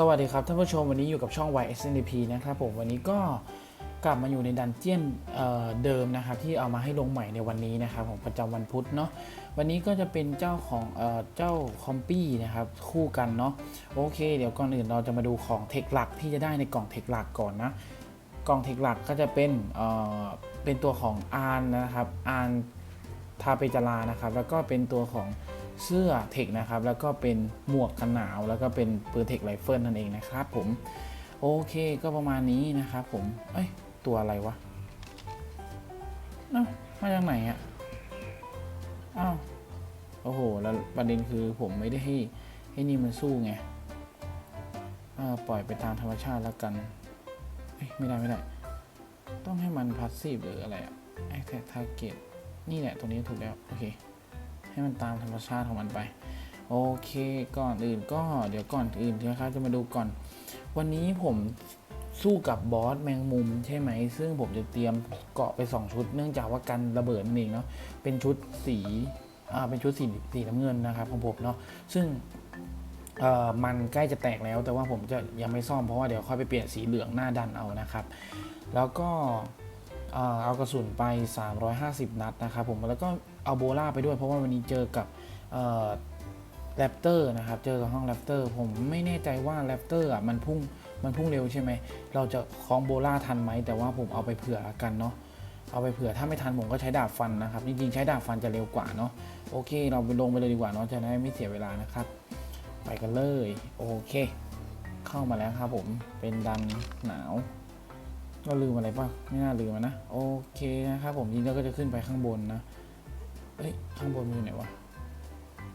สวัสดีครับท่านผู้ชมวันนี้อยู่กับช่อง YSNDP นะครับผมวันนี้ก็กลับมาอยู่ในดันเจียนเเดิมนะครับที่เอามาให้ลงใหม่ในวันนี้นะครับผมประจำวันพุธเนาะวันนี้ก็จะเป็นเจ้าของเอเจ้าคอมปี้นะครับคู่กันเนาะโอเค เดี๋ยวก่อนอื่นเราจะมาดูของเทคหลักที่จะได้ในกล่องเทคหลักก่อนนะกล่องเทคหลักก็จะเป็นเเป็นตัวของอานนะครับอานทาเปจารานะครับแล้วก็เป็นตัวของ เสื้อเทคนะครับ แล้วก็เป็นหมวกกันหนาว แล้วก็เป็นปืนเทคไรเฟิลนั่นเองนะครับผม โอเคก็ประมาณนี้นะครับผม เอ้ย ตัวอะไรวะเอ้ามาจากไหนอะ่ะอ้าว โอ้โห แล้วประเด็นคือผมไม่ได้ให้ให้นี่มันสู้ไงปล่อยไปตามธรรมชาติแล้วกัน ไม่ได้ไม่ได้ ต้องให้มันพัสซีฟหรืออะไรอะ Attack Target นี่แหละ ตัวนี้ถูกแล้ว โอเค ให้มันตามธรรมชาติของมันไป โอเคก่อนอื่นก็เดี๋ยวก่อนอื่นนะครับจะมาดูก่อน วันนี้ผมสู้กับบอสแมงมุมใช่ไหม ซึ่งผมจะเตรียมเกาะไป 2 ชุด เนื่องจากว่ากันระเบิดนั่นเองเนาะเป็นชุดสีอ่าเป็นชุดสีสีน้ำเงินนะครับของผมเนาะซึ่งเอ่อมันใกล้จะแตกแล้ว แต่ว่าผมจะยังไม่ซ่อมเพราะว่าเดี๋ยวค่อยไปเปลี่ยนสีเหลืองหน้าดันเอานะครับ แล้วก็เอ่อเอากระสุนไป 350 นัดนะครับผมแล้วก็ เอาโบล่าไปด้วยเพราะว่าวันนี้เจอกับแรปเตอร์นะครับ เจอกับห้องแรปเตอร์ผมไม่แน่ใจว่าแรปเตอร์อะมันพุ่งมันพุ่งเร็วใช่ไหม เราจะคล้องโบล่าทันไหม แต่ว่าผมเอาไปเผื่อละกันเนาะ เอาไปเผื่อถ้าไม่ทันผมก็ใช้ดาบฟันนะครับ จริงๆใช้ดาบฟันจะเร็วกว่าเนาะ โอเค เราไปลงไปเลยดีกว่าเนาะ จะได้ไม่เสียเวลานะครับ ไปกันเลย โอเค เข้ามาแล้วครับผม เป็นดันหนาว เราลืมอะไรป่ะ ไม่น่าลืมนะ โอเคนะครับผมทีนี้เราก็จะขึ้นไปข้างบนนะ เอ้ยข้างบนมันอยู่ไหนวะ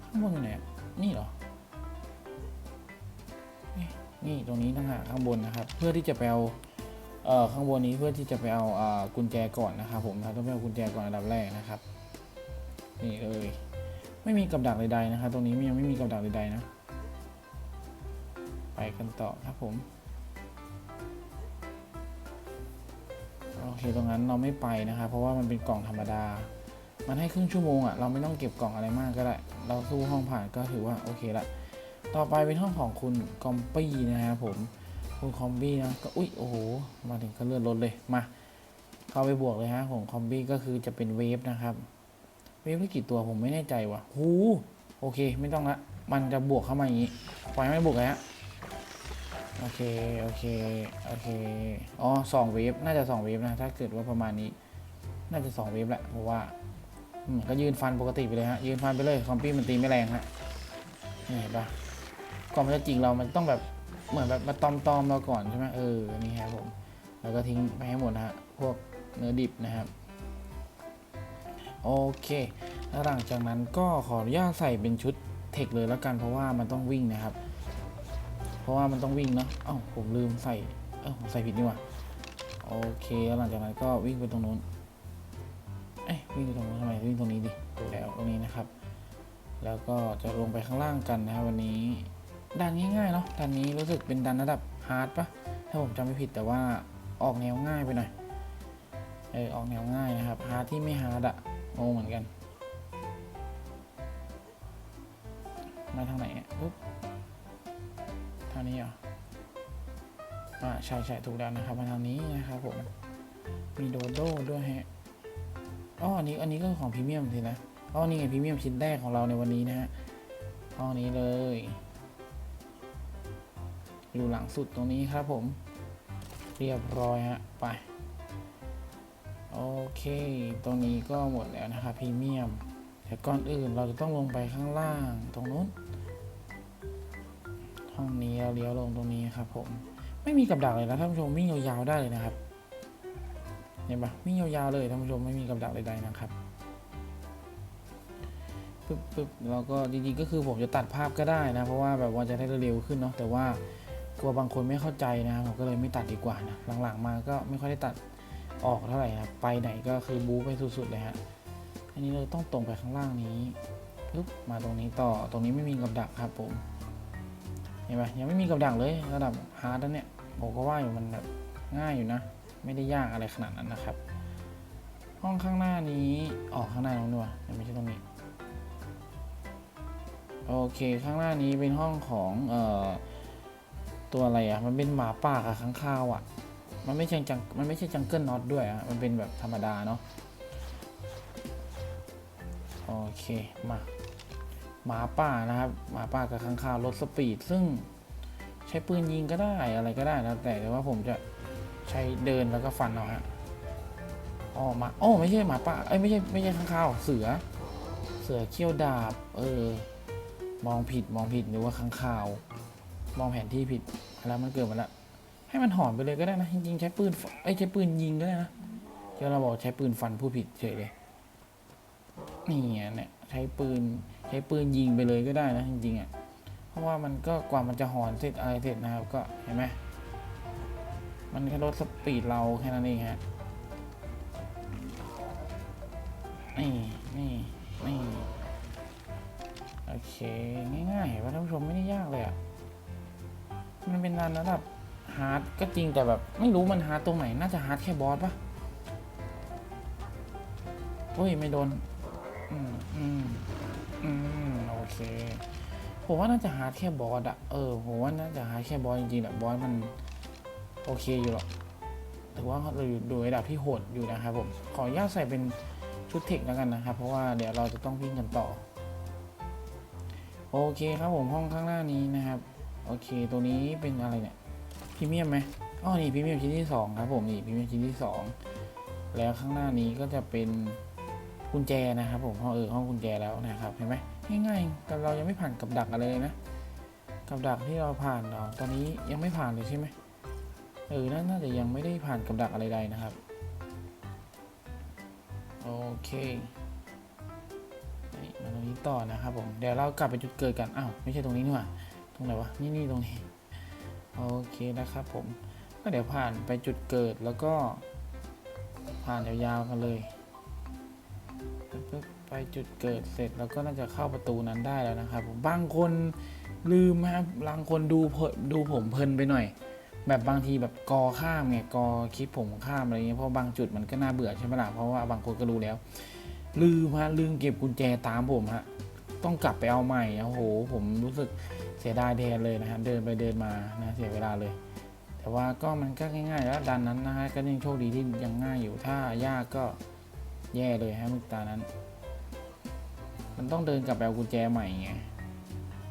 ข้างบนอยู่ไหน นี่เหรอ นี่ตรงนี้ต่างหากข้างบนนะครับ เพื่อที่จะไปเอาเอ่อข้างบนนี้เพื่อที่จะไปเอาอ่ากุญแจก่อนนะครับ ผมเราต้องไปเอากุญแจก่อนอันดับแรกนะครับ นี่เลยไม่มีกับดักใดๆนะครับ ตรงนี้ยังไม่มีกับดักใดๆนะ ไปกันต่อครับผมโอเคตรงนั้นเราไม่ไปนะครับ เพราะว่ามันเป็นกล่องธรรมดา มันให้ครึ่งชั่วโมงอะ่ะเราไม่ต้องเก็บกล่องอะไรมากก็ได้ เราสู้ห้องผ่านก็ถือว่าโอเคละ ต่อไปเป็นห้องของคุณคอมปี้นะครับผม คุณคอมบี้นะก็อุ้ยโอ้โหมาถึงก็เลื่อนรถเลยมาเข้าไปบวกเลยฮะของคอมบี้ก็คือจะเป็นเวฟนะครับ เวฟได้กี่ตัวผมไม่แน่ใจว่ะหูโอเคไม่ต้องละมันจะบวกเข้ามาอย่างนี้ปล่อยให้มันบวกเลยฮะโอเค โอเค โอเค อ๋อสองเวฟ น่าจะสองเวฟนะ ถ้าเกิดว่าประมาณนี้ น่าจะสองเวฟแหละ เพราะว่า ก็ยืนฟันปกติไปเลยฮะ ยืนฟันไปเลย คอมปี้มันตีไม่แรงฮะนี่เห็นปะก่อนมันจะจริงเรามันต้องแบบเหมือนแบบมาตอมตอมเราก่อนใช่ไหมเออ นี่ครับผม แล้วก็ทิ้งไปให้หมดนะฮะ พวกเนื้อดิบนะครับ โอเค แล้วหลังจากนั้นก็ขออนุญาตใส่เป็นชุดเทคเลยแล้วกัน เพราะว่ามันต้องวิ่งนะครับ เพราะว่ามันต้องวิ่งเนาะเอ้าผมลืมใส่ เอ้าผมใส่ผิดนี่หว่า โอเค แล้วหลังจากนั้นก็วิ่งไปตรงนู้น อ้ยวิ่งตรงนู้นทำไมวิ่งตรงนี้ดิถูกแล้วตรงนี้นะครับ แล้วก็จะลงไปข้างล่างกันนะครับวันนี้ดันง่ายๆเนาะดันนี้รู้สึกเป็นดันระดับฮาร์ดปะถ้าผมจำไม่ผิดแต่ว่าออกแนวง่ายไปหน่อยเออออกแนวง่ายนะครับฮาร์ดที่ไม่ฮาร์ดอะงงเหมือนกันมาทางไหนอะปุ๊บทางนี้เหรออ่าใช่ใช่ถูกแล้วนะครับมาทางนี้นะครับผมมีโดโด้ด้วยฮะ อ๋ออันนี้อันนี้ก็ของพรีเมียมสินะอ๋อนี่ไงพรีเมียมชิ้นแรกของเราในวันนี้นะฮะอ๋อนี้เลย อยู่หลังสุดตรงนี้ครับผม เรียบร้อยฮะ ไป โอเค ตรงนี้ก็หมดแล้วนะครับพรีเมียม แต่ก่อนอื่นเราจะต้องลงไปข้างล่างตรงนู้น ห้องนี้เราเลี้ยวลงตรงนี้ครับผม ไม่มีกับดักเลยนะท่านผู้ชมวิ่งยาวๆได้เลยนะครับ ห็นปะวิ่งยาวๆเลยท่านผู้ชมไม่มีกับดักใดๆนะครับปึ๊บปึ๊บแล้วก็จริงๆก็คือผมจะตัดภาพก็ได้นะ เพราะว่าแบบว่าจะได้เร็วขึ้นเนาะแต่ว่ากลัวบางคนไม่เข้าใจนะครับผมก็เลยไม่ตัดดีกว่านะหลังๆมาก็ไม่ค่อยได้ตัดออกเท่าไหร่ครับไปไหนก็คือบู๊ไปสุดๆเลยฮะอันนี้เราต้องตรงไปข้างล่างนี้ปึ๊บมาตรงนี้ต่อตรงนี้ไม่มีกับดักครับผมเห็นไหมยังไม่มีกับดักเลยระดับฮาร์ดแล้วเนี่ยผมก็ว่าอยู่มันแบบ ง่ายอยู่นะ ไม่ได้ยากอะไรขนาดนั้นนะครับ ห้องข้างหน้านี้ออกข้างหน้าน้องด้วยังไม่ใช่ตรงนี้ โอเคข้างหน้านี้เป็นห้องของเอ่อตัวอะไรอะ มันเป็นหมาป่ากับค้างคาวอะ มันไม่ใช่จัง มันไม่ใช่จังเกิลน็อตด้วยอะ มันเป็นแบบธรรมดาเนาะ โอเค มา หมาป่านะครับ หมาป่ากับค้างคาวลดสปีด ซึ่งใช้ปืนยิงก็ได้อะไรก็ได้แล้วแต่แต่ว่าผมจะ ใช้เดินแล้วก็ฟันเอาฮะอ๋อมาโอ้ไม่ใช่หมาป่าเอ้ยไม่ใช่ไม่ใช่ค้างคาวเสือ เสือเขี้ยวดาบ เออ มองผิดมองผิดหรือว่าค้างคาว มองแผนที่ผิดแล้วมันเกิดมาล้วให้มันหอนไปเลยก็ได้นะจริงๆใช้ปืนฟเอ้ใช้ปืนยิงก็ได้นะเดี๋ยวเราบอกใช้ปืนฟันผู้ผิดเฉยเลยนี่เนี่ยใช้ปืนใช้ปืนยิงไปเลยก็ได้นะจริงๆอะเพราะว่ามันก็กว่ามันจะหอนเสร็จอะไรเสร็จนะครับก็เห็นไหม มันแค่ลดสปีดเราแค่นั้นเองฮะ นี่ นี่ นี่ โอเค ง่ายๆเห็นว่าท่านผู้ชมไม่ได้ยากเลยอะ มันเป็นงานระดับฮาร์ดก็จริงแต่แบบ ไม่รู้มันฮาร์ดตรงไหน น่าจะฮาร์ดแค่บอสปะโอ้ย ไม่โดน อืม อืม อืม โอเค ผมว่าน่าจะฮาร์ดแค่บอสอะเออ ผมว่าน่าจะฮาร์ดแค่บอสจริงๆแหละบอสมัน โอเคอยู่หรอกถือว่าเราอยู่ดูระดับที่โหดอยู่นะครับผมขออนุญาตใส่เป็นชุดเทคแล้วกันนะครับ เพราะว่าเดี๋ยวเราจะต้องวิ่งกันต่อ โอเคครับผมห้องข้างหน้านี้นะครับ โอเคตัวนี้เป็นอะไรเนี่ยพรีเมียมไหมอ๋อนี่พรีเมียมชิ้นที่สองครับผมนี่พรีเมียมชิ้นที่สองแล้วข้างหน้านี้ก็จะเป็นกุญแจนะครับผมห้องเออห้องกุญแจแล้วนะครับเห็นไหมง่ายๆแต่เรายังไม่ผ่านกับดักอะไรเลยนะ กับดักที่เราผ่านเราตอนนี้ยังไม่ผ่านเลยใช่ไหม เออน่าน่าจะยังไม่ได้ผ่านกับดักอะไรใดนะครับ โอเคนี่มาตรงนี้ต่อนะครับผม เดี๋ยวเรากลับไปจุดเกิดกัน อ้าว ไม่ใช่ตรงนี้นี่หว่า ตรงไหนวะ นี่นี่ตรงนี้ โอเคนะครับผม ก็เดี๋ยวผ่านไปจุดเกิดแล้วก็ ผ่านยาวๆกันเลยปึ๊บไปจุดเกิดเสร็จแล้วก็น่าจะเข้าประตูนั้นได้แล้วนะครับผม บางคนลืมนะครับ บางคนดูดูผมเพลินไปหน่อย แบบบางทีแบบกอข้ามไงกอคลิปผมข้ามอะไรเงี้ยเพราะบางจุดมันก็น่าเบื่อใช่ไหมล่ะเพราะว่าบางคนก็รู้แล้ว ลืมฮะลืมเก็บกุญแจตามผมฮะต้องกลับไปเอาใหม่โอ้โห ผมรู้สึกเสียดายแทนเลยนะฮะเดินไปเดินมานะเสียเวลาเลย แต่ว่าก็มันก็ง่ายๆ แล้วดันนั้นนะฮะก็ยังโชคดีที่ยังง่ายอยู่ถ้ายากก็แย่เลยฮะมึกตานั้น มันต้องเดินกลับไปเอากุญแจใหม่ไง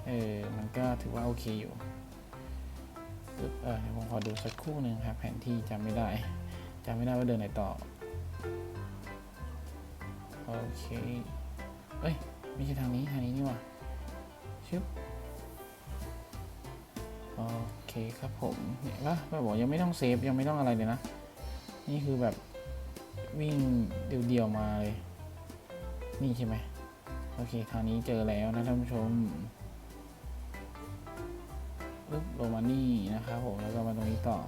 เออมันก็ถือว่าโอเคอยู่ เออเดี๋ยวผมขอดูสักครู่หนึ่งครับ แผนที่จำไม่ได้จำไม่ได้ว่าเดินไหนต่อ โอเค เอ้ย ไม่ใช่ทางนี้ ทางนี้นี่หว่าชึบโอเคครับผมเนี่ยว่าแบบบอกยังไม่ต้องเซฟยังไม่ต้องอะไรเลยนะ นี่คือแบบวิ่งเดียวๆมาเลย นี่ใช่ไหมโอเคคราวนี้เจอแล้วนะท่านผู้ชม ปึ๊บลงมานี่นะครับผมแล้วก็มาตรงนี้ต่อ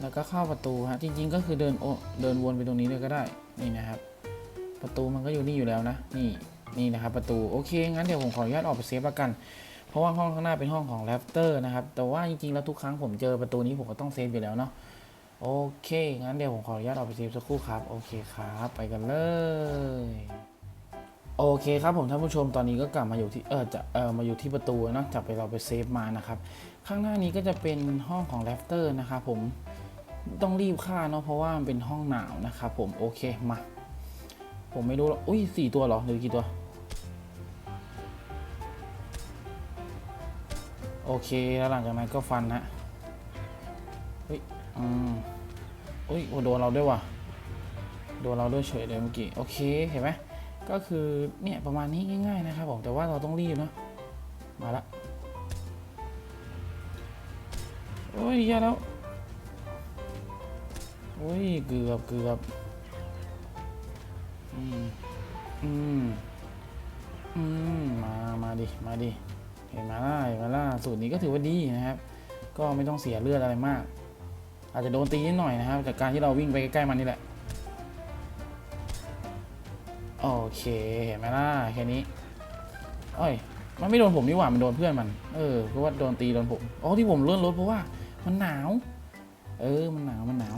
แล้วก็เข้าประตูฮะจริง ๆ ก็คือเดินโอเดินวนไปตรงนี้เลยก็ได้นี่นะครับ ประตูมันก็อยู่นี่อยู่แล้วนะ นี่นี่นะครับประตูโอเคงั้นเดี๋ยวผมขออนุญาตออกไปเซฟละกัน เพราะว่าห้องข้างหน้าเป็นห้องของแรปเตอร์นะครับ แต่ว่าจริงๆแล้วทุกครั้งผมเจอประตูนี้ผมก็ต้องเซฟอยู่แล้วเนาะโอเคงั้นเดี๋ยวผมขออนุญาตออกไปเซฟสักครู่ครับโอเคครับ ไปกันเลย โอเคครับผมท่านผู้ชมตอนนี้ก็กลับมาอยู่ที่เออจะเออมาอยู่ที่ประตูเนะจากไปเราไปเซฟมานะครับ ข้างหน้านี้ก็จะเป็นห้องของแรปเตอร์นะครับผมต้องรีบฆ่าเนาะเพราะว่ามันเป็นห้องหนาวนะครับผมโอเคมา ผมไม่รู้หรอกอุ้ยสี่ตัวเหรอหรือกี่ตัว โอเคแล้วหลังจากนั้นก็ฟันฮะเฮ้ยอืมอุ้ยโดนเราด้วยว่ะโดนเราด้วยเฉยเลยเมื่อกี้โอเคเห็นไหม ก็คือเนี่ยประมาณนี้ง่าย ๆ นะครับผมแต่ว่าเราต้องรีบเนาะมาละโอ้ยแย่แล้วโอ้ยเกือบเกือบอืมอืมอืมมามาดิมาดิเห็นมาล่ะเห็นมาล่ะสูตรนี้ก็ถือว่าดีนะครับ ก็ไม่ต้องเสียเลือดอะไรมาก อาจจะโดนตีนิดหน่อยนะครับจากการที่เราวิ่งไปใกล้ๆมันนี่แหละ โอเคเห็นไหมล่ะแค่นี้เอ้ยมันไม่โดนผมนี่หว่ามันโดนเพื่อนมัน เออเพราะว่าโดนตีโดนผมอ๋อที่ผมเลื่อนรถเพราะว่า มันหนาว เออมันหนาวมันหนาว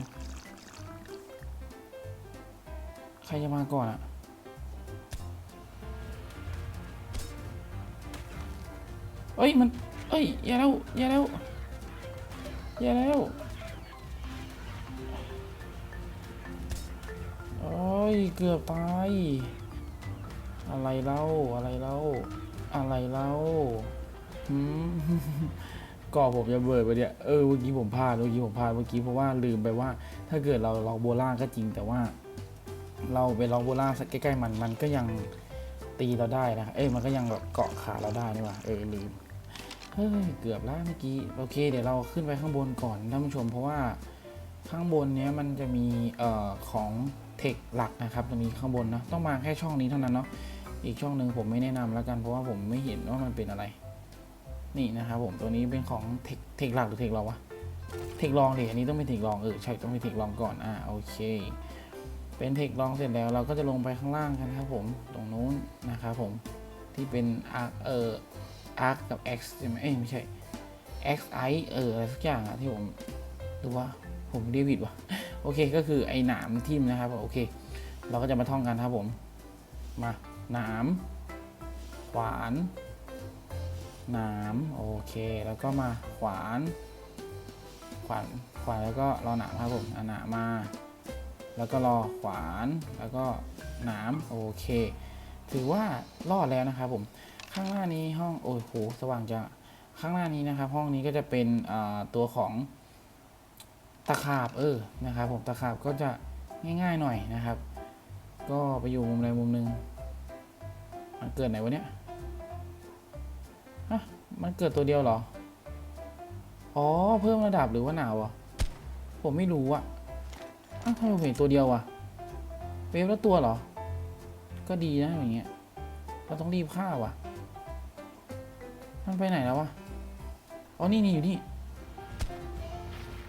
ใครจะมาก่อนอะเอ้ยมัน เอ้ยอย่าแล้วอย่าแล้วอย่าแล้ว เกือบตาย อะไรเล่า อะไรเล่า อะไรเล่าหืมก่อผมจะเบิดไปเนี่ย เออ เมื่อกี้ผมพลาด เมื่อกี้ผมพลาด เมื่อกี้เพราะว่าลืมไปว่า ถ้าเกิดเราล็อกโบล่าก็จริงแต่ว่า เราไปล็อกโบล่าสักใกล้ๆมัน มันก็ยังตีเราได้นะ เอ้ย มันก็ยังแบบเกาะขาเราได้นี่ว่า เออ ลืม เฮ้ย เกือบแล้วเมื่อกี้ โอเค เดี๋ยวเราขึ้นไปข้างบนก่อนท่านผู้ชม เพราะว่าข้างบนเนี้ยมันจะมี เอ่อ ของ เทคหลักนะครับตรงนี้ข้างบนนะต้องมาแค่ช่องนี้เท่านั้นเนาะอีกช่องหนึ่งผมไม่แนะนำแล้วกันเพราะว่าผมไม่เห็นว่ามันเป็นอะไร นี่นะครับผมตัวนี้เป็นของเทคเทคหลักหรือเทครองวะเทครองดิอันนี้ต้องเป็นเทครองเออใช่ต้องเป็นเทครองก่อนอ่าโอเค เป็นเทคลองเสร็จแล้วเราก็จะลงไปข้างล่างกันครับผมตรงนู้นนะครับผมที่เป็นอาร์เอออาร์กับ X ใช่ไหมเอ้ยไม่ใช่ X I เอออะไรสักอย่างอะที่ผมดูว่า ผมเรียกผิดวะโอเคก็คือไอ้หนามทิ่มนะครับโอเค เราก็จะมาท่องกันครับผมมาหนามขวานหนามโอเค แล้วก็มาขวาน ขวานขวานแล้วก็รอหนามครับผมหนามมา แล้วก็รอขวานแล้วก็หนามโอเค ถือว่ารอดแล้วนะครับผมข้างหน้านี้ห้องโอ้โหสว่างจังข้างหน้านี้นะครับ ห้องนี้ก็จะเป็นตัวของ ตะขาบเออนะครับผมตะขาบก็จะง่ายๆหน่อยนะครับ ก็ไปอยู่มุมใดมุมหนึ่งมันเกิดไหนวะเนี่ยฮะมันเกิดตัวเดียวเหรอ อ๋อเพิ่มระดับหรือว่าหนาวอะผมไม่รู้อะอ้าวทำไมผมเห็นตัวเดียววะเวฟแล้วตัวเหรอ ก็ดีนะอย่างเงี้ยเราต้องรีบฆ่าว่ะ มันไปไหนแล้ววะ อ๋อ นี่นี่อยู่นี่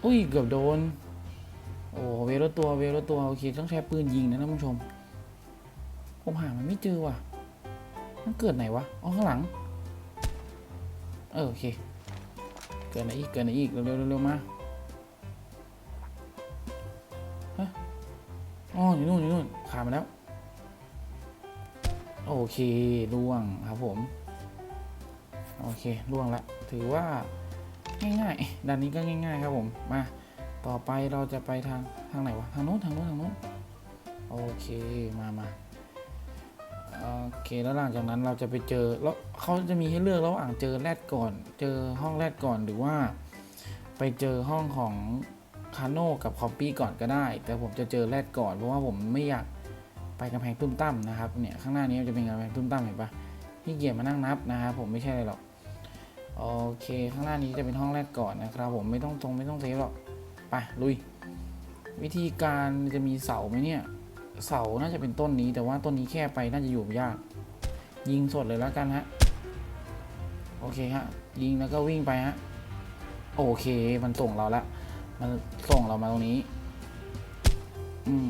อุ้ยเกือบโดน โอ้เวฟแล้วตัวเวฟแล้วตัวโอเคต้องใช้ปืนยิงนะท่านผู้ชม ผมหามันไม่เจอว่ะ มันเกิดไหนวะอ๋อข้างหลัง เออโอเค เกิดไหนอีกเกิดไหนอีกเร็วๆเร็วมาอ๋ออยู่นู่นอยู่นู่นขาดมาแล้ว โอเคล่วงครับผม โอเคล่วงละถือว่า ง่ายๆด้านนี้ก็ง่ายๆครับผม มา ต่อไปเราจะไปทางทางไหนวะ ทางโน้นทางโน้นทางโน้น โอเค มามาโอเค แล้วหลังจากนั้นเราจะไปเจอ แล้วเขาจะมีให้เลือกระหว่างเจอแรดก่อน เจอห้องแรดก่อนหรือว่า ไปเจอห้องของคาโน่กับคอปปี้ก่อนก็ได้ แต่ผมจะเจอแรดก่อนเพราะว่าผมไม่อยากไปกำแพงตุ้มตั้มนะครับ เนี่ยข้างหน้านี้จะเป็นกำแพงตุ้มตั้มเห็นปะที่เกียจมานั่งนับนะครับผมไม่ใช่อะไรหรอก โอเคข้างหน้านี้จะเป็นห้องแรกก่อนนะครับผมไม่ต้องตรงไม่ต้องเซฟหรอกไปลุย วิธีการจะมีเสาไหมเนี่ย เสาน่าจะเป็นต้นนี้ แต่ว่าต้นนี้แค่ไปน่าจะอยู่ยาก ยิงสดเลยแล้วกันฮะโอเคฮะยิงแล้วก็วิ่งไปฮะโอเค มันส่งเราละมันส่งเรามาตรงนี้ อืม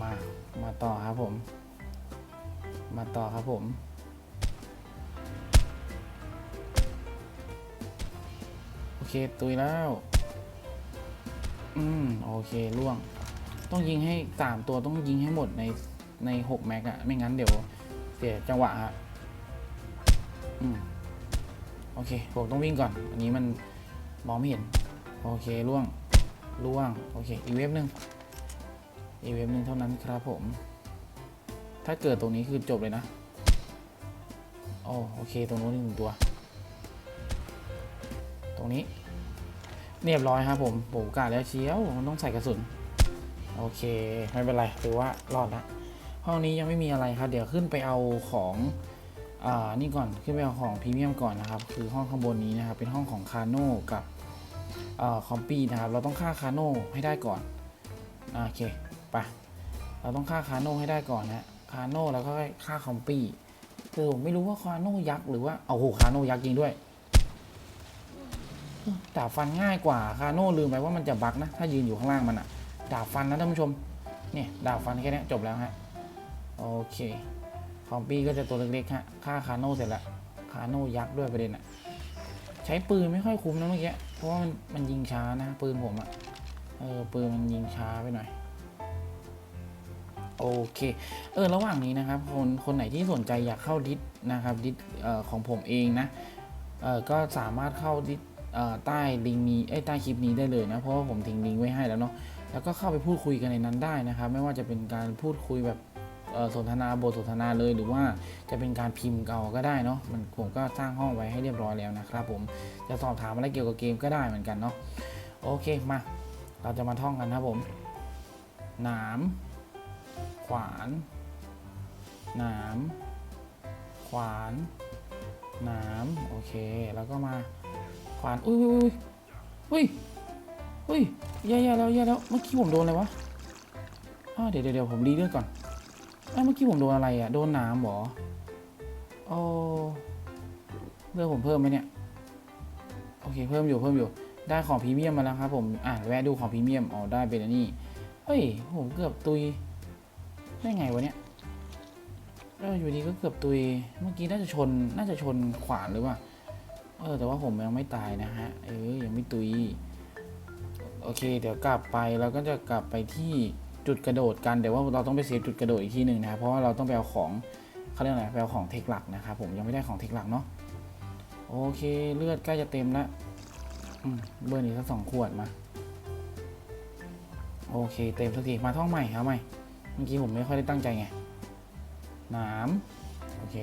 มา มาต่อครับผม มาต่อครับผม เคตุยแล้ว อืม โอเคล่วง ต้องยิงให้สามตัวต้องยิงให้หมดในในหกแม็กอะไม่งั้นเดี๋ยวเสียจังหวะฮะอืม โอเคผมต้องวิ่งก่อน อันนี้มันมองไม่เห็น โอเคล่วงล่วง โอเค อีเว็บหนึ่งอีเว็บหนึ่งเท่านั้นครับผม ถ้าเกิดตรงนี้คือจบเลยนะโอโอเค ตรงนู้นหนึ่งตัว ตรงนี้ เรียบร้อยครับผมผมกาแล้วเชียวมันต้องใส่กระสุน โอเค ไม่เป็นไรถือว่ารอดละห้องนี้ยังไม่มีอะไรครับ เดี๋ยวขึ้นไปเอาของอ่านี่ก่อนขึ้นไปเอาของพรีเมียมก่อนนะครับ คือห้องข้างบนนี้นะครับ เป็นห้องของคาโน่กับอ่อคอมปี้นะครับ เราต้องฆ่าคาโน่ให้ได้ก่อนโอเคไปเราต้องฆ่าคาโน่ให้ได้ก่อนนะคาโน่แล้วก็ฆ่าคอมปี้คือผมไม่รู้ว่าคาโน่ยักษ์หรือว่าเอาโหคาโน่ยักษ์จริงด้วย ดาบฟันง่ายกว่าคาโน่ลืมไปว่ามันจะบักนะ ถ้ายืนอยู่ข้างล่างมันอะดาบฟันนะท่านผู้ชม เนี่ยดาบฟันแค่นี้จบแล้วฮะ โอเคคอมปี้ก็จะตัวเล็กๆฮะฆ่าคาโน่เสร็จล้วคาโน่ยักษ์ด้วยประเด็นอะใช้ปืนไม่ค่อยคุ้มนะเมื่อกี้ เพราะว่ามันมันยิงช้านะ ปืนผมอะเออปืนมันยิงช้าไปหน่อยโอเค เออ ระหว่างนี้นะครับ คน คนไหนที่สนใจอยากเข้าดิสนะครับ ดิสของผมเองนะ เออก็สามารถเข้าดิส ใต้ลิงก์นี้เอ้ใต้คลิปนี้ได้เลยนะ เพราะว่าผมทิ้งลิงก์ไว้ให้แล้วเนาะแล้วก็เข้าไปพูดคุยกันในนั้นได้นะครับ ไม่ว่าจะเป็นการพูดคุยแบบสนทนาบทสนทนาเลยหรือว่าจะเป็นการพิมพ์เก่าก็ได้เนาะมันผมก็สร้างห้องไว้ให้เรียบร้อยแล้วนะครับผมจะสอบถามอะไรเกี่ยวกับเกมก็ได้เหมือนกันเนาะโอเคมา เราจะมาท่องกันนะครับผมหนามขวานหนามขวานหนามโอเค แล้วก็มา ขวาน อุ้ยอุ้ยอุ้ยอุ้ยแย่แย่แล้วแย่แล้ว เมื่อกี้ผมโดนอะไรวะอ้าเดี๋ยวเดี๋ยวผมรีเลือดก่อนอ้าวเมื่อกี้ผมโดนอะไรอะ โดนนามเหรอโอ้เลือดผมเพิ่มไหมเนี่ย โอเค เพิ่มอยู่ เพิ่มอยู่ ได้ของพรีเมียมมาแล้วครับผม อ่าแวะดูของพรีเมียม อ๋อ ได้เป็นอันนี้ เฮ้ย ผมเกือบตุย ได้ไงวะเนี่ยเอออยู่ดีก็เกือบตุย เมื่อกี้น่าจะชน น่าจะชนขวานหรือเปล่า เออแต่ว่าผมยังไม่ตายนะฮะ เออยังไม่ตุย โอเค เดี๋ยวกลับไปเราก็จะกลับไปที่จุดกระโดดกันเดี๋ยวว่าเราต้องไปเซฟจุดกระโดดอีกที่หนึ่งนะครับเพราะว่าเราต้องไปเอาของเขาเรียกอะไรไปเอาของเทคหลักนะครับผมยังไม่ได้ของเทคหลักเนาะโอเคเลือดใกล้จะเต็มแล้วอืมเบอร์นี้สักสองขวดมา โอเค เต็มสักทีมาท่องใหม่ครับใหม่เมื่อกี้ผมไม่ค่อยได้ตั้งใจไงหนามโอเค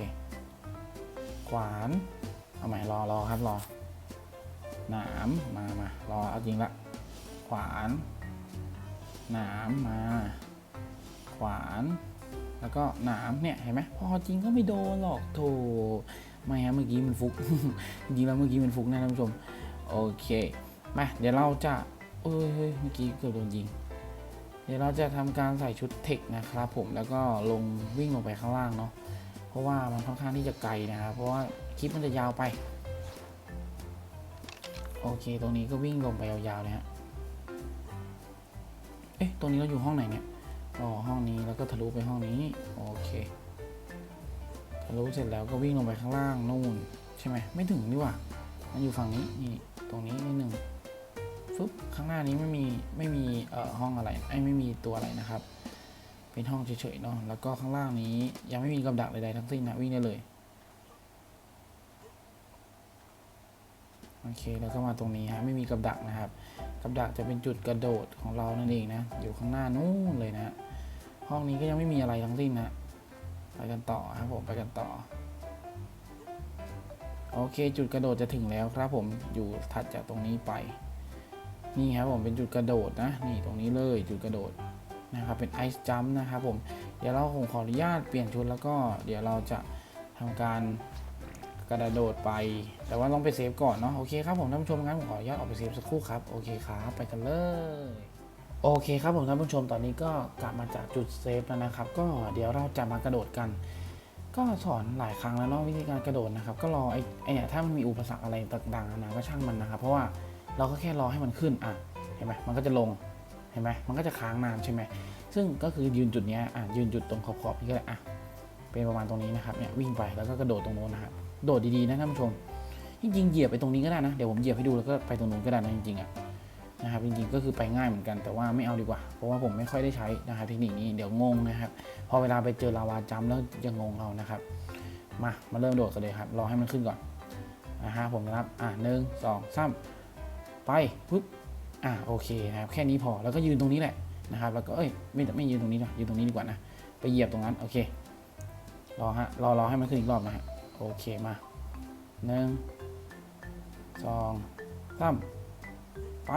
ขวาน เอาใหม่รอรอครับรอ หนามมามารอเอาจริงละ ขวาน หนามมา ขวาน แล้วก็หนามเนี่ยเห็นไหมพอจริงก็ไม่โดนหรอกโถไม่ฮะเมื่อกี้มันฟุกจริงแล้วเมื่อกี้มันฟุกนะท่านผู้ชมโอเคมาเดี๋ยวเราจะเอ้ยเฮ้ยเมื่อกี้เกือบโดนยิงเดี๋ยวเราจะทำการใส่ชุดเทคนะครับผมแล้วก็ลงวิ่งลงไปข้างล่างเนาะเพราะว่ามันค่อนข้างที่จะไกลนะครับเพราะว่า คลิปมันจะยาวไป โอเค ตรงนี้ก็วิ่งลงไปยาวๆเลยฮะ เอ๊ะ ตรงนี้เราอยู่ห้องไหนเนี่ย อ๋อ ห้องนี้แล้วก็ทะลุไปห้องนี้ โอเค ทะลุเสร็จแล้วก็วิ่งลงไปข้างล่างนู่น ใช่ไหม ไม่ถึงดีกว่า มันอยู่ฝั่งนี้ นี่ ตรงนี้นิดหนึ่งฟึบข้างหน้านี้ไม่มี ไม่มี เอ่อ ห้องอะไร ไอ้ไม่มีตัวอะไรนะครับ เป็นห้องเฉยๆเนาะ แล้วก็ข้างล่างนี้ยังไม่มีกับดักใดๆทั้งสิ้นนะ วิ่งได้เลย โอเคแล้วก็มาตรงนี้ฮะไม่มีกับดักนะครับ กับดักจะเป็นจุดกระโดดของเรานั่นเองนะอยู่ข้างหน้านู้นเลยนะห้องนี้ก็ยังไม่มีอะไรทั้งสิ้นนะไปกันต่อครับผมไปกันต่อโอเค จุดกระโดดจะถึงแล้วครับผมอยู่ถัดจากตรงนี้ไป นี่ครับผมเป็นจุดกระโดดนะ นี่ตรงนี้เลยจุดกระโดดนะครับเป็นไอซ์จัมป์นะครับผมเดี๋ยวเราคงขออนุญาตเปลี่ยนชุดแล้วก็เดี๋ยวเราจะทำการ กระโดดไป แต่ว่าต้องไปเซฟก่อนเนาะโอเคครับผมท่านผู้ชมงั้นผมขออนุญาตออกไปเซฟสักครู่ครับโอเคครับไปกันเลยโอเคครับผมท่านผู้ชมตอนนี้ก็กลับมาจากจุดเซฟแล้วนะครับ ก็เดี๋ยวเราจะมากระโดดกัน ก็สอนหลายครั้งแล้วเนาะวิธีการกระโดดนะครับ ก็รอไอ้ไอ้เนี่ยถ้ามันมีอุปสรรคอะไรต่างๆนานก็ช่างมันนะครับ เพราะว่าเราก็แค่รอให้มันขึ้นอะเห็นไหมมันก็จะลงเห็นไหมมันก็จะค้างนานใช่ไหมซึ่งก็คือยืนจุดเนี้ยอะยืนจุดตรงขอบๆนี่ก็ได้อะเป็นประมาณตรงนี้นะครับเนี่ยวิ่งไปแล้วก็กระโดดตรงโน้นนะครับ โดดดีๆนะท่านผู้ชมจริงๆเหยียบไปตรงนี้ก็ได้นะ เดี๋ยวผมเหยียบให้ดูแล้วก็ไปตรงนู้นก็ได้นะจริงๆอะนะครับจริงๆก็คือไปง่ายเหมือนกันแต่ว่าไม่เอาดีกว่า เพราะว่าผมไม่ค่อยได้ใช้นะครับเทคนิคนี้เดี๋ยวงงนะครับพอเวลาไปเจอลาวาจัมป์แล้วจะงงเอานะครับมามาเริ่มโดดกันเลยครับรอให้มันขึ้นก่อนนะฮะผมนะครับอะหนึ่งสองสามไปปุ๊บอะโอเคนะครับแค่นี้พอแล้วก็ยืนตรงนี้แหละนะครับแล้วก็เอ้ยไม่ไม่ยืนตรงนี้นะยืนตรงนี้ดีกว่านะไปเหยียบตรงนั้นโอเครอฮะรอรอให้มันขึ้นอีกรอบนะฮะ โอเคมาหนึ่งสองสามไป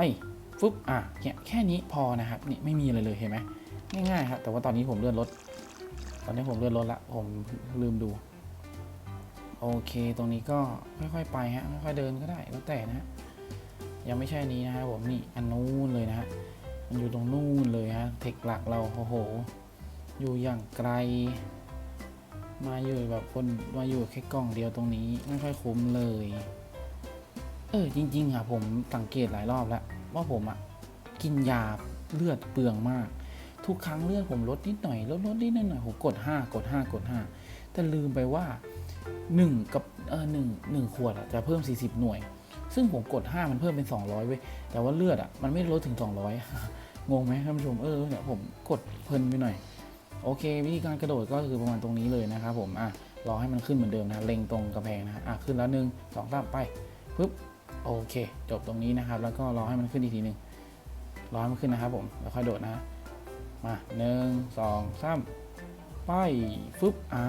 ฟึบอะแค่แค่นี้พอนะครับนี่ไม่มีอะไรเลยเห็นไหมง่ายๆครับแต่ว่าตอนนี้ผมเลื่อนรถตอนนี้ผมเลื่อนรถละผมลืมดู โอเคตรงนี้ก็ค่อยๆไปฮะค่อยๆเดินก็ได้แล้วแต่นะฮะยังไม่ใช่นี้นะฮะผมนี่อันนู้นเลยนะฮะมันอยู่ตรงนู่นเลยฮะเทคหลักเราโอ้โห อยู่อย่างไกล มาอยู่แบบคนมาอยู่แค่กล่องเดียวตรงนี้ไม่ค่อยคุ้มเลย เออจริงๆอะผมสังเกตหลายรอบแล้วว่าผมอะกินยาเลือดเปลืองมาก ทุกครั้งเลือดผมลดนิดหน่อยลดลดนิดหน่อยผมกด 5 กด 5 กด 5 แต่ลืมไปว่า 1 กับเออหนึ่งหนึ่งขวดอะจะเพิ่ม 40 หน่วย ซึ่งผมกด 5 มันเพิ่มเป็น 200เว้ยแต่ว่าเลือดอะมันไม่ลดถึง 200งงไหมท่านผู้ชมเออเนี่ยผมกดเพลินไปหน่อย โอเค วิธีการกระโดดก็คือประมาณตรงนี้เลยนะครับผมอะรอให้มันขึ้นเหมือนเดิมนะเล็งตรงกระแพงนะอะขึ้นแล้วหนึ่งสองสามไปปึ๊บโอเค จบตรงนี้นะครับ แล้วก็รอให้มันขึ้นอีกทีหนึ่งรอให้มันขึ้นนะครับผมแล้วค่อยโดดนะ มาหนึ่งสองสามไปฟึบอ่า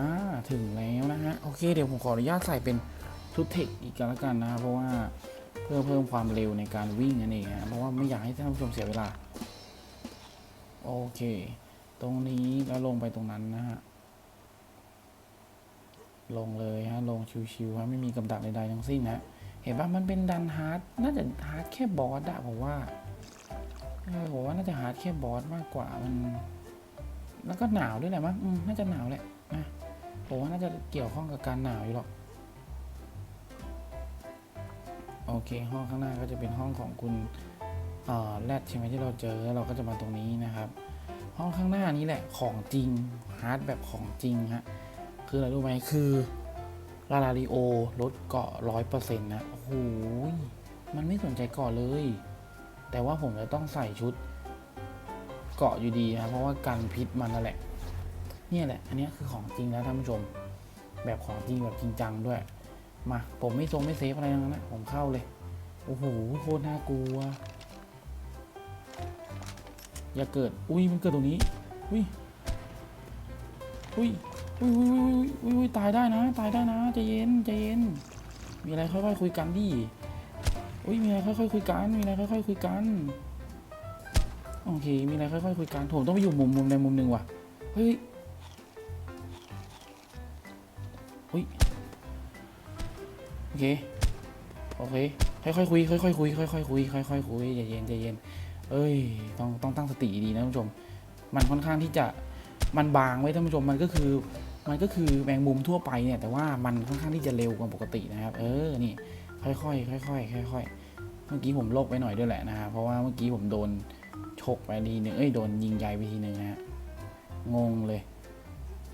ถึงแล้วนะฮะโอเคเดี๋ยวผมขออนุญาตใส่เป็นชุดเทคอีกกันแล้วกันนะเพราะว่าเพื่อเพิ่มความเร็วในการวิ่งนั่นเองนะเพราะว่าไม่อยากให้ท่านผู้ชมเสียเวลา โอเค ตรงนี้แล้วลงไปตรงนั้นนะฮะ ลงเลยฮะ ลงชิวๆฮะไม่มีกำดักใดๆทั้งสิ้นนะเห็นปะมันเป็นดันฮาร์ดน่าจะฮาร์ดแค่บอสอะผมว่าเออผมว่าน่าจะฮาร์ดแค่บอสมากกว่ามัน แล้วก็หนาวด้วยแหละมั้งน่าจะหนาวแหละนะผมว่าน่าจะเกี่ยวข้องกับการหนาวอยู่หรอกโอเค ห้องข้างหน้าก็จะเป็นห้องของคุณเอ่อแรดใช่ไหมที่เราเจอแล้วเราก็จะมาตรงนี้นะครับ ห้องข้างหน้านี้แหละของจริงฮาร์ดแบบของจริงฮะคืออะไรรู้ไหมคือลาลาริโอลดเกาะร้อยเปอร์เซ็นต์นะโอ้โหมันไม่สนใจเกาะเลย แต่ว่าผมจะต้องใส่ชุดเกาะอยู่ดีนะเพราะว่ากันพิษมันนั่นแหละ เนี่ยแหละ อันนี้คือของจริงแล้วท่านผู้ชม แบบของจริงแบบจริงจังด้วย มา ผมไม่ทรงไม่เซฟอะไรทั้งนั้นนะผมเข้าเลย โอ้โหโคตรน่ากลัว อย่าเกิด อุ้ยมันเกิดตรงนี้ อุ้ย อุ้ย อุ้ยอุ้ยอุ้ยอุ้ยตายได้นะ ตายได้นะใจเย็นใจเย็น มีอะไรค่อยๆคุยกันดิ อุ้ยมีอะไรค่อยๆคุยกัน มีอะไรค่อยๆคุยกัน โอเค มีอะไรค่อยๆคุยกันผมต้องไปอยู่มุมมุมใดมุมหนึ่งว่ะ เฮ้ย อุ้ย โอเค โอเค ค่อยๆคุย ค่อยๆคุย ค่อยๆคุย ค่อยๆคุยใจเย็นใจเย็น เอ้ย ต้องต้องตั้งสติดีนะท่านผู้ชม มันค่อนข้างที่จะมันบางไว้ท่านผู้ชมมันก็คือ มันก็คือแมงมุมทั่วไปเนี่ย แต่ว่ามันค่อนข้างที่จะเร็วกว่าปกตินะครับ เออนี่ค่อยๆค่อยๆค่อยๆเมื่อกี้ผมโลกไปหน่อยด้วยแหละนะครับเพราะว่าเมื่อกี้ผมโดนชกไปทีหนึ่งเอ้ยโดนยิงใยไปทีหนึ่งนะฮะงงเลย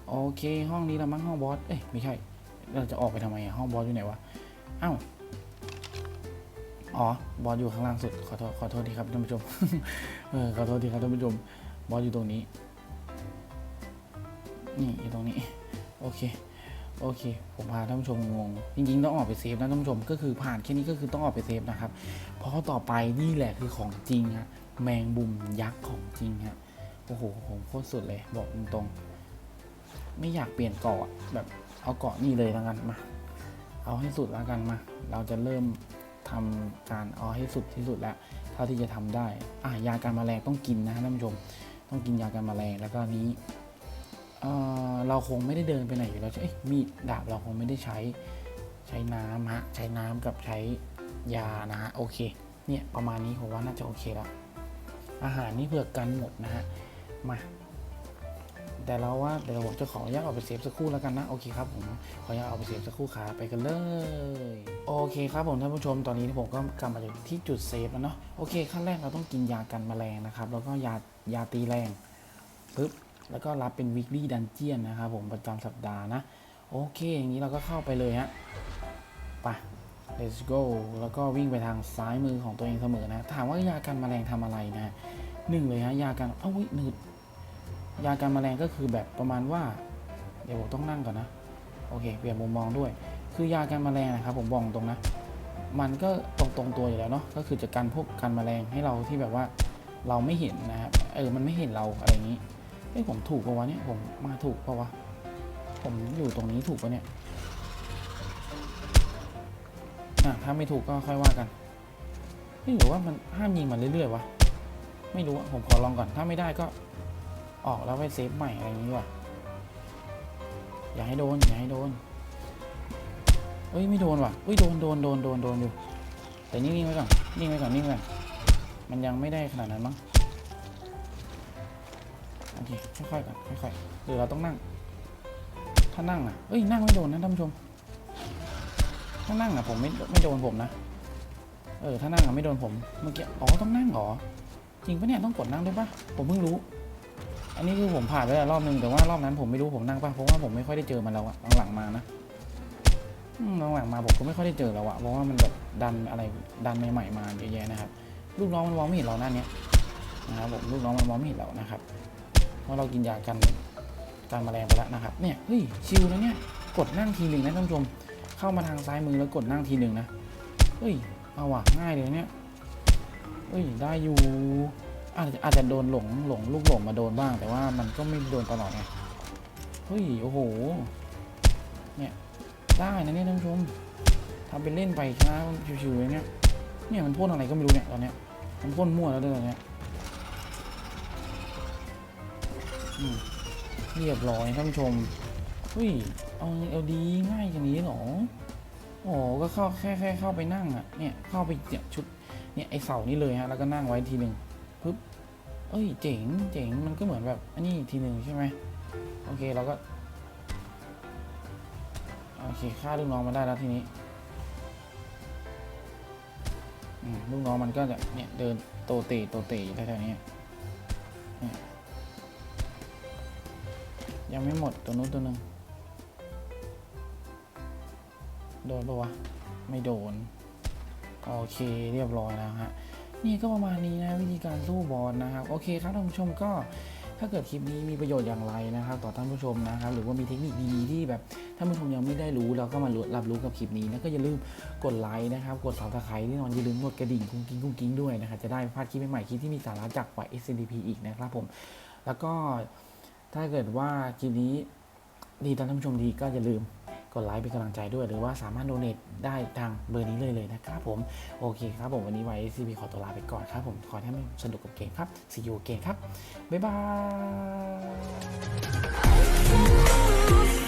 โอเค ห้องนี้ละมั้งห้องบอสเอ้ยไม่ใช่ เราจะออกไปทำไมอะห้องบอสอยู่ไหนวะอ้าว อ๋อ บอสอยู่ข้างล่างสุด ขอโทษ ขอโทษทีครับท่านผู้ชม เออ ขอโทษทีครับท่านผู้ชม บอสอยู่ตรงนี้ นี่อยู่ตรงนี้ โอเค โอเค ผมพาท่านผู้ชมงง จริงๆ ต้องออกไปเซฟนะท่านผู้ชม ก็คือผ่านแค่นี้ก็คือต้องออกไปเซฟนะครับ เพราะต่อไปนี่แหละคือของจริงฮะ แมงบุมยักษ์ของจริงฮะ โอ้โห ผมโคตรสุดเลย บอกตรงๆ ไม่อยากเปลี่ยนเกาะอะแบบเอาเกาะนี่เลยแล้วกันมา เอาให้สุดแล้วกันมา เราจะเริ่ม ทำการเอาให้สุดที่สุดแล้วเท่าที่จะทำได้อะยาการแมลงต้องกินนะท่านผู้ชม ต้องกินยาการแมลงแล้วก็นี้เออเราคงไม่ได้เดินไปไหนอยู่แล้วใช่เอ้ยมีดดาบเราคงไม่ได้ใช้ใช้น้ำฮะใช้น้ำกับใช้ยานะฮะโอเคเนี่ยประมาณนี้ผมว่าน่าจะโอเคแล้วอาหารนี่เพื่อกันหมดนะฮะมา แต่เราว่าเดี๋ยวผมจะขออนุญาตออกไปเซฟสักครู่แล้วกันนะ โอเคครับผมขออนุญาตออกไปเซฟสักครู่ครับไปกันเลย โอเคครับผมท่านผู้ชมตอนนี้ผมก็กลับมาถึงที่จุดเซฟแล้วเนาะโอเคขั้นแรกเราต้องกินยากันแมลงนะครับ แล้วก็ยายาตีแรงปึ๊บแล้วก็รับเป็น weekly dungeon นะครับผมประจำสัปดาห์นะโอเคอย่างนี้เราก็เข้าไปเลยฮะไป let's go แล้วก็วิ่งไปทางซ้ายมือของตัวเองเสมอนะ ถามว่ายากันแมลงทำอะไรนะหนึ่งเลยฮะยากันเอ้าวหนืด ยากันแมลงก็คือแบบประมาณว่า เดี๋ยวผมต้องนั่งก่อนนะ โอเค เปลี่ยนมุมมองด้วย คือยากันแมลงนะครับ ผมบอกตรงนะ มันก็ตรงตรงตัวอยู่แล้วเนาะ ก็คือจะกันพวกกันแมลงให้เราที่แบบว่าเราไม่เห็นนะครับ เออ มันไม่เห็นเราอะไรอย่างนี้เอ้ผมถูกปะวะเนี่ย ผมมาถูกปะวะ ผมอยู่ตรงนี้ถูกปะเนี่ยอะถ้าไม่ถูกก็ค่อยว่ากันเฮ้ยหรือว่ามันห้ามยิงมันเรื่อยๆวะ ไม่รู้อะผมขอลองก่อน ถ้าไม่ได้ก็ ออกแล้วไปเซฟใหม่อะไรอย่างนี้ดีกว่าอย่าให้โดนอย่าให้โดนเอ้ยไม่โดนว่ะเอ้ยโดนโดนโดนโดนโดนอยู่แต่นิ่งๆไว้ก่อนนิ่งไว้ก่อนนิ่งไว้ก่อนมันยังไม่ได้ขนาดนั้นมั้งโอเคค่อยๆก่อนค่อยๆหรือเราต้องนั่ง ถ้านั่งอะเอ้ยนั่งไม่โดนนะท่านผู้ชมถ้านั่งอะผมไม่ไม่โดนผมนะเออถ้านั่งอะไม่โดนผมเมื่อกี้อ๋อต้องนั่งเหรอจริงปะเนี่ยต้องกดนั่งด้วยปะผมเพิ่งรู้ อันนี้คือผมผ่านไปแล้วรอบนึงแต่ว่ารอบนั้นผมไม่รู้ผมนั่งป่ะเพราะว่าผมไม่ค่อยได้เจอมันแล้วอะหลังๆมานะอืมหลังๆมาผมก็ไม่ค่อยได้เจอแล้วอะเพราะว่ามันแบบดันอะไรดันใหม่ๆมาเยอะแยะนะครับลูกน้องมันมองไม่เห็นเราหน้าเนี้ยนะครับผมลูกน้องมันมองไม่เห็นเรานะครับเพราะเรากินยากันจานแมลงไปแล้วนะครับเนี่ยเฮ้ยชิลนะเนี่ยกดนั่งทีหนึ่งนะท่านผู้ชมเข้ามาทางซ้ายมือแล้วกดนั่งทีหนึ่งนะเฮ้ยเอาว่ะง่ายเลยเนี่ยเฮ้ยได้อยู่ อาจจะอาจจะโดนหลงหลงลูกหลงมาโดนบ้าง แต่ว่ามันก็ไม่โดนตลอดไงเฮ้ยโอ้โหเนี่ยได้นะเนี่ยท่านผู้ชมทำเป็นเล่นไปช้าชิวๆเลยเนี่ยเนี่ยมันพ่นอะไรก็ไม่รู้เนี่ยตอนเนี้ยมันพ่นมั่วแล้วด้วยตอนเนี้ยอืมเรียบร้อยท่านผู้ชมเฮ้ยเอาเอาดีง่ายกันนี้หรอโอ้ก็เข้าแค่แค่เข้าไปนั่งอะเนี่ยเข้าไปเนี่ยชุดเนี่ยไอเสานี่เลยฮะแล้วก็นั่งไว้ทีหนึ่ง เอ้ยเจ๋งเจ๋งมันก็เหมือนแบบอันนี้ทีหนึ่งใช่ไหมโอเคเราก็โอเคฆ่าลูกน้องมาได้แล้วทีนี้ลูกน้องมันก็จะเนี่ยเดินโตเตโตเตอยู่แถวๆนี้ยยังไม่หมดตัวนู้นตัวหนึ่งโดนปะวะไม่โดน โอเคเรียบร้อยแล้วฮะ นี่ก็ประมาณนี้นะวิธีการสู้บอลนะครับโอเคครับท่านผู้ชมก็ถ้าเกิดคลิปนี้มีประโยชน์อย่างไรนะครับ ต่อท่านผู้ชมนะครับหรือว่ามีเทคนิคดีๆที่แบบท่านผู้ชมยังไม่ได้รู้เราก็มารับรู้กับคลิปนี้นะก็อย่าลืมกดไลค์นะครับกดซับสไครต์ที่นอนอย่าลืมกดกระดิ่งกุ้งกิ้งกุ้งกิ้งด้วยนะครับจะได้พลาดคลิปใหม่ๆคลิปที่มีสาระจากฝ่าย SCDP อีกนะครับผมแล้วก็ถ้าเกิดว่าคลิปนี้ดีต่อท่านผู้ชมดีก็อย่าลืม กดไลค์เป็นกำลังใจด้วย หรือว่าสามารถโดเนทได้ทางเบอร์นี้เลยเลยนะครับผม โอเคครับผมวันนี้ไว้ซีพีขอตัวลาไปก่อนครับผมขอให้ท่านสนุกกับเกมครับสีโอเคครับ บ๊ายบาย